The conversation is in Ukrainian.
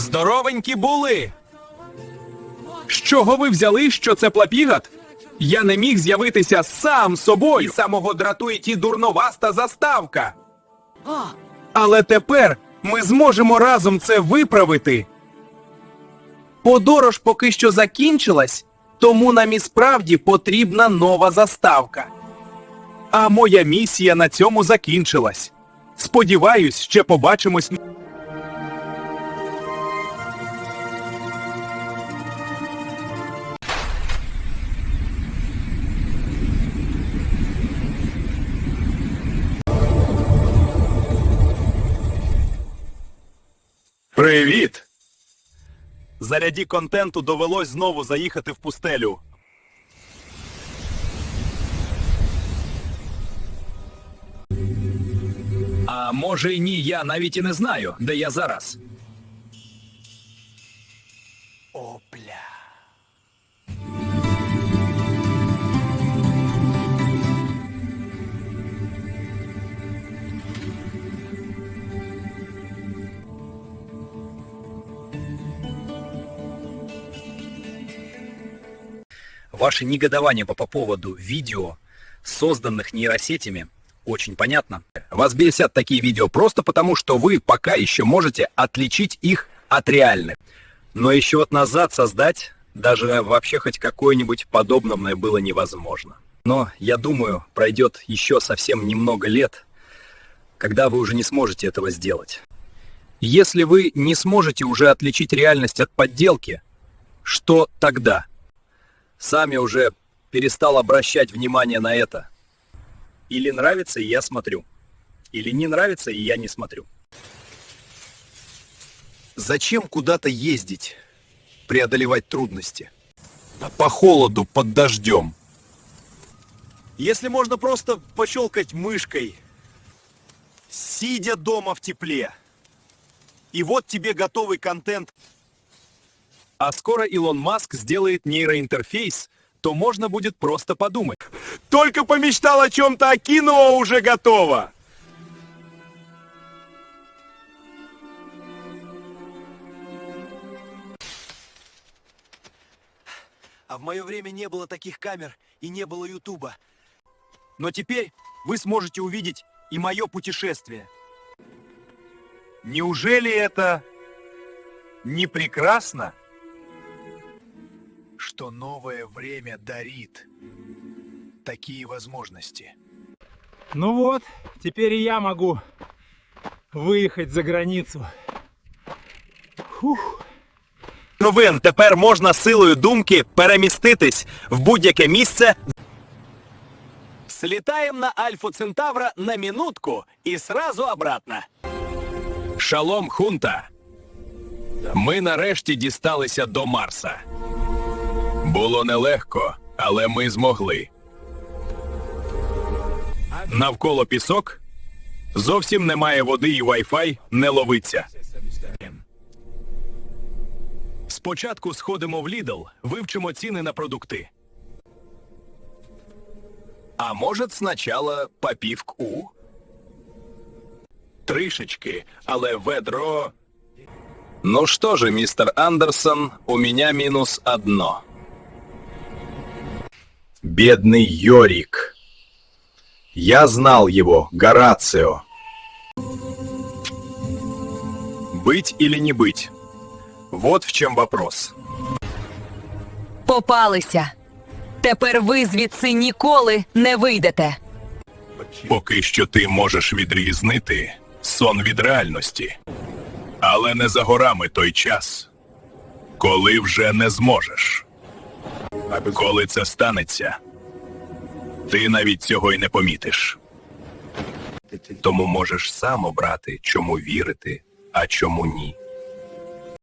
Здоровенькі були. З чого ви взяли, що це плапігат? Я не міг з'явитися сам собою. І самого дратує ті дурноваста заставка. Але тепер ми зможемо разом це виправити. Подорож поки що закінчилась, тому нам і справді потрібна нова заставка. А моя місія на цьому закінчилась. Сподіваюсь, ще побачимось. Привіт! Заряді контенту довелось знову заїхати в пустелю. А може й ні, я навіть і не знаю, де я зараз. Опля. Ваше негодование по, по поводу видео, созданных нейросетями, очень понятно. Вас бесят такие видео просто потому, что вы пока еще можете отличить их от реальных. Но еще вот назад создать даже вообще хоть какое-нибудь подобное было невозможно. Но я думаю, пройдет еще совсем немного лет, когда вы уже не сможете этого сделать. Если вы не сможете уже отличить реальность от подделки, что тогда? Сами уже перестал обращать внимание на это. Или нравится, и я смотрю. Или не нравится, и я не смотрю. Зачем куда-то ездить? Преодолевать трудности? По холоду, под дождем. Если можно просто пощелкать мышкой, сидя дома в тепле. И вот тебе готовый контент. А скоро Илон Маск сделает нейроинтерфейс, то можно будет просто подумать. Только помечтал о чем-то, а кино уже готово. А в мое время не было таких камер и не было Ютуба. Но теперь вы сможете увидеть и мое путешествие. Неужели это не прекрасно? Что новое время дарит такие возможности. Ну вот, теперь и я могу выехать за границу. Фух. Новин тепер можна силою думки переміститись в будь-яке місце. Слітаємо на Альфу Центавра на минутку і сразу обратно. Шалом, хунта! Ми нарешті дісталися до Марса. Було нелегко, але ми змогли. Навколо пісок. Зовсім немає води і Wi-Fi не ловиться. Спочатку сходимо в Lidl, вивчимо ціни на продукти. А может, сначала попивку? Тришечки, але ведро... Ну что же, мистер Андерсон, у меня минус одно. Бедный Йорик. Я знал его, Горацио. Быть или не быть? Вот в чем вопрос. Попалися. Тепер ви звідси ніколи не вийдете. Поки що ти можеш відрізнити сон від реальності. Але не за горами той час, коли вже не зможеш. Коли це станеться, ти навіть цього й не помітиш. Тому можеш сам обрати, чому вірити, а чому ні.